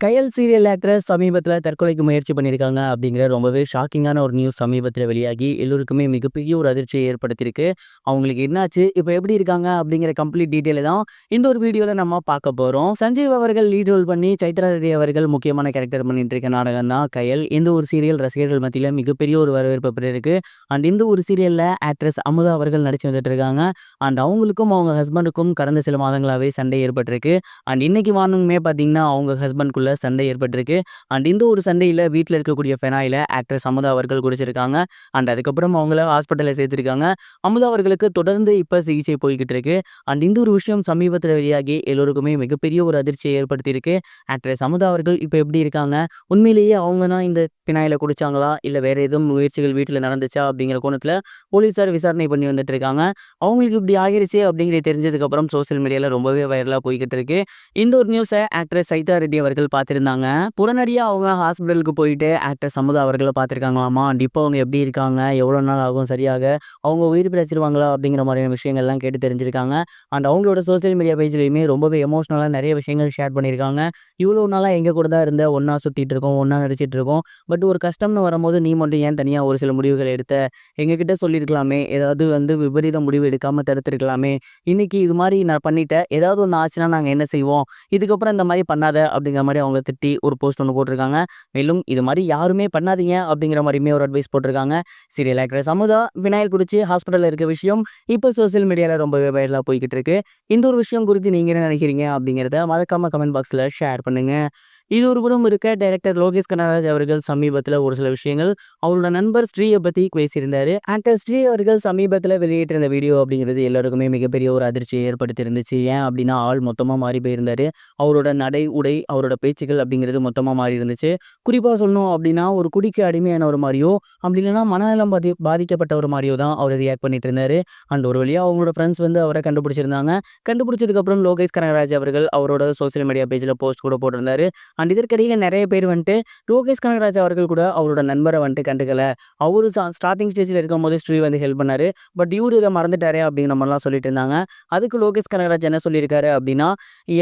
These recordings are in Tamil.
கயல் சீரியல் ஆக்ட்ரஸ் சமீபத்தில் தற்கொலைக்கு முயற்சி பண்ணியிருக்காங்க அப்படிங்கிற ரொம்பவே ஷாக்கிங்கான ஒரு நியூஸ் சமீபத்தில் வெளியாகி எல்லோருக்குமே மிகப்பெரிய ஒரு அதிர்ச்சியை ஏற்படுத்தியிருக்கு. அவங்களுக்கு என்னாச்சு? இப்போ எப்படி இருக்காங்க? அப்படிங்கிற கம்ப்ளீட் டீட்டெயில தான் இந்த ஒரு வீடியோவில் நம்ம பார்க்க போகிறோம் சஞ்சீவ் அவர்கள் லீட் ரோல் பண்ணி சைத்ரா ரெட்டி அவர்கள் முக்கியமான கேரக்டர் பண்ணிட்டு இருக்க நாடகம் தான் கயல். இந்த ஒரு சீரியல் ரசிகர்கள் மத்தியில் மிகப்பெரிய ஒரு வரவேற்பு பெற்றிருக்கு. அண்ட் இந்த ஒரு சீரியலில் ஆக்ட்ரஸ் அமுதா அவர்கள் நடிச்சு வந்துட்டு இருக்காங்க. அண்ட் அவங்களுக்கும் அவங்க ஹஸ்பண்டுக்கும் கடந்த சில மாதங்களாகவே சண்டை ஏற்பட்டிருக்கு. அண்ட் இன்னைக்கு மார்னிங்குமே பார்த்தீங்கன்னா, அவங்க ஹஸ்பண்ட்குள்ள சண்டை ஏற்பட்டிருக்கு. அண்ட் இந்த ஒரு சண்டையில் வீட்டில் இருக்கக்கூடிய ஃபெனாயில் ஆக்ட்ரஸ் அமுதா அவர்கள் குடிச்சிருக்காங்க. அண்ட் அதுக்கப்புறம் அவங்கள ஹாஸ்பிட்டலில் சேர்த்திருக்காங்க. அமுதா அவர்களுக்கு தொடர்ந்து இப்போ சிகிச்சை போய்க்கிட்டு இருக்கு. அண்ட் இந்த ஒரு விஷயம் சமீபத்தில் வெளியாகி எல்லோருக்குமே மிகப்பெரிய ஒரு அதிர்ச்சியை ஏற்படுத்தியிருக்கு. ஆக்ட்ரஸ் அமுதா அவர்கள் இப்போ எப்படி இருக்காங்க? உண்மையிலேயே அவங்க தான் இந்த பினாயில் குடிச்சாங்களா? இல்லை வேற எதுவும் முயற்சிகள் வீட்டில் நடந்துச்சா? அப்படிங்கிற கோணத்தில் போலீஸார் விசாரணை பண்ணி வந்துட்டு இருக்காங்க. அவங்களுக்கு இப்படி ஆகிருச்சே அப்படிங்கிறது தெரிஞ்சதுக்கப்புறம் சோசியல் மீடியாவில் ரொம்பவே வைரலாக போய்கிட்டு இருக்கு. இந்த ஒரு நியூஸை ஆக்ட்ரஸ் சைதா ரெட்டி அவர்கள் பார்த்துருந்தாங்க உடனடியாக அவங்க ஹாஸ்பிட்டலுக்கு போயிட்டு ஆக்டர் சமுதா அவர்களை பார்த்துருக்காங்களாமா அண்ட் இப்போ அவங்க எப்படி இருக்காங்க? எவ்வளோ நாள் ஆகும் சரியாக? அவங்க உயிர் பிழைச்சிருவாங்களா? அப்படிங்கிற மாதிரியான விஷயங்கள்லாம் கேட்டு தெரிஞ்சிருக்காங்க. அண்ட் அவங்களோட சோசியல் மீடியா பேஜ்லயுமே ரொம்பவே எமோஷ்னலாக நிறைய விஷயங்கள் ஷேர் பண்ணியிருக்காங்க. இவ்வளோ நாளாக எங்கள் கூட தான் இருந்த, ஒன்றா சுற்றிட்டு இருக்கோம், ஒன்றா நடிச்சிட்டு இருக்கோம். பட் ஒரு கஷ்டம்னு வரும்போது நீ மட்டும் ஏன் தனியாக ஒரு சில முடிவுகள் எடுத்த? எங்ககிட்ட சொல்லியிருக்கலாமே! ஏதாவது வந்து விபரீத முடிவு எடுக்காமல் தடுத்திருக்கலாமே! இன்னைக்கு இது மாதிரி நான் பண்ணிட்டேன். ஏதாவது ஒன்று ஆச்சுன்னா நாங்கள் என்ன செய்வோம்? இதுக்கப்புறம் இந்த மாதிரி பண்ணாத அப்படிங்கிற மாதிரி அவங்க திட்டி ஒரு போஸ்ட் ஒன்று போட்டிருக்காங்க. மேலும் இது மாதிரி யாருமே பண்ணாதீங்க அப்படிங்கிற மாதிரியுமே ஒரு அட்வைஸ் போட்டிருக்காங்க. சீரியல் ஆக்டர் சமுதா விநாயல் குறிச்சி ஹாஸ்பிட்டலில் இருக்க விஷயம் இப்போ சோசியல் மீடியாவில் ரொம்பவே வைரலாக போய்கிட்டு இருக்கு. இந்த ஒரு விஷயம் குறித்து நீங்கள் என்ன நினைக்கிறீங்க? அப்படிங்கிறத மறக்காம கமெண்ட் பாக்ஸில் ஷேர் பண்ணுங்கள் இது ஒரு புறம் இருக்க டைரக்டர் லோகேஷ் கனகராஜ் அவர்கள் சமீபத்தில் ஒரு சில விஷயங்கள் அவரோட நண்பர் ஸ்ரீயை பற்றி பேசியிருந்தார் ஆக்டர் ஸ்ரீ அவர்கள் சமீபத்தில் வெளியிட்டிருந்த வீடியோ அப்படிங்கிறது எல்லாருக்குமே மிகப்பெரிய ஒரு அதிர்ச்சியை ஏற்படுத்தி இருந்துச்சு. ஏன் அப்படின்னா ஆள் மொத்தமாக மாறி போயிருந்தாரு. அவரோட நடை, உடை, அவரோட பேச்சுக்கள் அப்படிங்கிறது மொத்தமாக மாறி இருந்துச்சு. குறிப்பாக சொல்லணும் அப்படின்னா ஒரு குடிக்கு அடிமையானவர் மாதிரியோ அப்படி இல்லைன்னா மனநலம் பாதி பாதிக்கப்பட்ட ஒரு மாதிரியோ தான் அவர் ரியாக்ட் பண்ணிட்டு இருந்தாரு. அண்ட் ஒரு வழியாக அவங்களோட ஃப்ரெண்ட்ஸ் வந்து அவரை கண்டுபிடிச்சிருந்தாங்க. கண்டுபிடிச்சதுக்கப்புறம் லோகேஷ் கனகராஜ் அவர்கள் அவரோட சோசியல் மீடியா பேஜில் போஸ்ட் கூட போட்டிருந்தாரு. அண்ட் இதற்கிடையில் நிறைய பேர் வந்துட்டு லோகேஷ் கனகராஜ் அவர்கள் கூட அவரோட நண்பரை வந்துட்டு கண்டுக்கல. அவரு ஸ்டார்டிங் ஸ்டேஜில் இருக்கும்போது ஸ்ரீ வந்து ஹெல்ப் பண்ணாரு. பட் இவர் இதை மறந்துட்டாரே அப்படிங்கிற மாதிரிலாம் சொல்லிட்டு இருந்தாங்க. அதுக்கு லோகேஷ் கனகராஜ் என்ன சொல்லியிருக்காரு அப்படின்னா,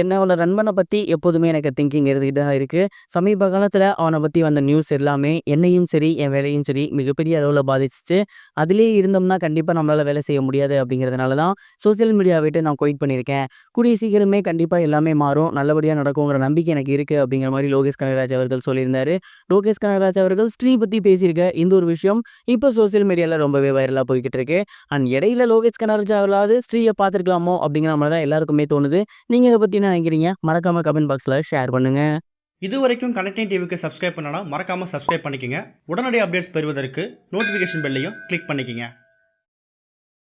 என்னோட நண்பனை பற்றி எப்போதுமே எனக்கு திங்கிங் இருந்துகிட்டு தான் இருக்குது சமீப காலத்தில் அவனை பற்றி வந்த நியூஸ் எல்லாமே என்னையும் சரி, என் வேலையும் சரி மிகப்பெரிய அளவில் பாதிச்சுச்சு. அதுலேயே இருந்தோம்னா கண்டிப்பாக நம்மளால் வேலை செய்ய முடியாது அப்படிங்கிறதுனால தான் சோசியல் மீடியாவை விட்டு நான் கொயிட் பண்ணியிருக்கேன். கூடிய சீக்கிரமே கண்டிப்பாக எல்லாமே மாறும். நல்லபடியாக நடக்குங்கிற நம்பிக்கை எனக்கு இருக்குது அப்படிங்கிற மாரி லோகேஷ் கனகராஜ் அவர்கள் சொல்லியிருந்தாரு. லோகேஷ் கனகராஜ் அவர்கள் ஸ்ரீ பத்தி பேசியிருக்க இந்த ஒரு விஷயம் இப்போ சோசியல் மீடியாவில் ரொம்பவே வைரலாக போய்கிட்டு இருக்கு. அண்ட் இடையில லோகேஷ் கனகராஜ் அவர்களாவது ஸ்ரீயை பார்த்துருக்கலாமோ அப்படிங்கிற மாதிரி தான் எல்லாருக்குமே தோணுது. நீங்கள் இதை பற்றி என்ன நினைக்கிறீங்க? மறக்காமல் கமெண்ட் பாக்ஸில் ஷேர் பண்ணுங்க. இதுவரைக்கும் கனெக்டிங் டிவிக்கு சப்ஸ்கிரைப் பண்ணனா மறக்காமல் சப்ஸ்கிரைப் பண்ணிக்கங்க. உடனடி அப்டேட்ஸ் பெறுவதற்கு நோட்டிஃபிகேஷன் பெல்லையும் கிளிக் பண்ணிக்கங்க.